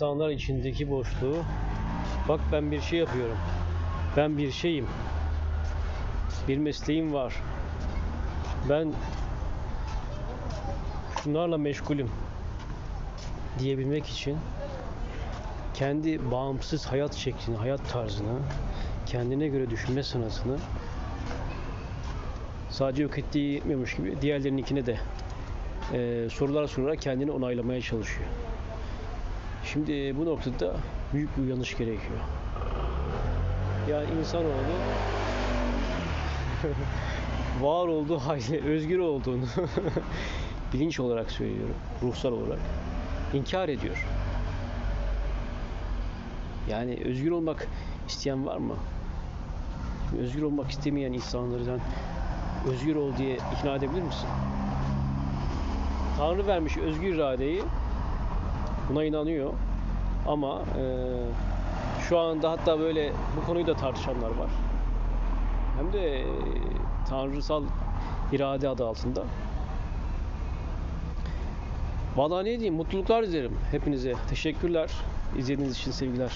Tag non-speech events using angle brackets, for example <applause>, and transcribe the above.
İnsanlar içindeki boşluğu bak ben bir şey yapıyorum. Ben bir şeyim. Bir mesleğim var. Ben şunlarla meşgulüm diyebilmek için kendi bağımsız hayat şeklini, hayat tarzını, kendine göre düşünme sanatını sadece yok ettiği gibi diğerlerininkine de eee, sorular sorarak kendini onaylamaya çalışıyor. Şimdi bu noktada büyük bir uyanış gerekiyor. Yani insanoğlu <laughs> var olduğu halde özgür olduğunu <laughs> bilinç olarak söylüyorum, ruhsal olarak inkar ediyor. Yani özgür olmak isteyen var mı? Özgür olmak istemeyen insanları sen özgür ol diye ikna edebilir misin? Tanrı vermiş özgür iradeyi buna inanıyor ama eee, şu anda hatta böyle bu konuyu da tartışanlar var. Hem de eee, tanrısal irade adı altında. Vallahi ne diyeyim mutluluklar dilerim hepinize. Teşekkürler. İzlediğiniz için sevgiler.